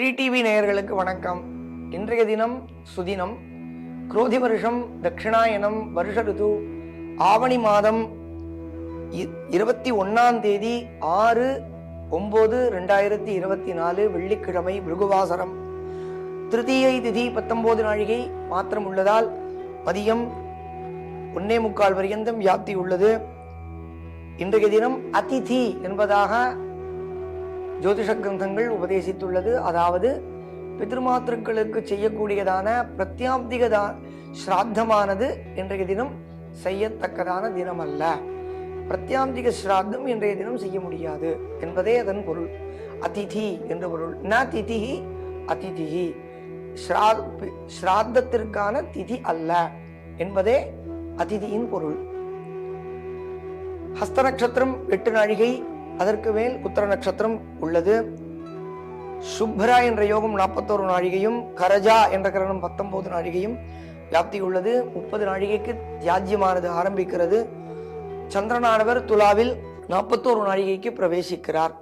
TV நேயர்களுக்கு வணக்கம். இன்றைய தினம் சுதினம். குரோதி வருஷம் தட்சிணாயனம் வருஷ ருது ஆவணி மாதம் இ- இருபத்தி ஒன்னாம் தேதி ஆறு ஒன்பது ரெண்டாயிரத்தி இருபத்தி நாலு வெள்ளிக்கிழமை மிருகுவாசரம் திருத்தீயை திதி பத்தொன்பது நாழிகை மாத்திரம் உள்ளதால் மதியம் ஒன்னே முக்கால் பரியந்தம் வியாப்தி உள்ளது. இன்றைய தினம் அதிதி என்பதாக ஜோதிஷ கிரந்தங்கள் உபதேசித்துள்ளது. அதாவது பிதிருமாத்திருக்களுக்கு செய்யக்கூடியதான பிரத்யாப்திகதா ஸ்ராத்தமானது இன்றைய தினம் செய்யத்தக்கதான தினம் அல்ல பிரத்யாந்திக ஸ்ராத்தம் இன்றைய தினம் செய்ய முடியாது என்பதே அதன் பொருள். அதிதி என்ற பொருள். ந திதி அதிதிஹி ஸ்ரா- ஸ்ராத்தத்திற்கான திதி அல்ல என்பதே அதிதியின் பொருள். ஹஸ்த நட்சத்திரம் எட்டு நாழிகை அதற்கு மேல் உத்தர நட்சத்திரம் உள்ளது. சுப்ரா என்ற யோகம் நாற்பத்தோரு நாழிகையும் கரஜா என்ற கிரகணம் பத்தொன்பது நாழிகையும் வியாப்தி உள்ளது. முப்பது நாழிகைக்கு தியாஜ்யமானது ஆரம்பிக்கிறது. சந்திரனானவர் துலாவில் நாற்பத்தோரு நாழிகைக்கு பிரவேசிக்கிறார்.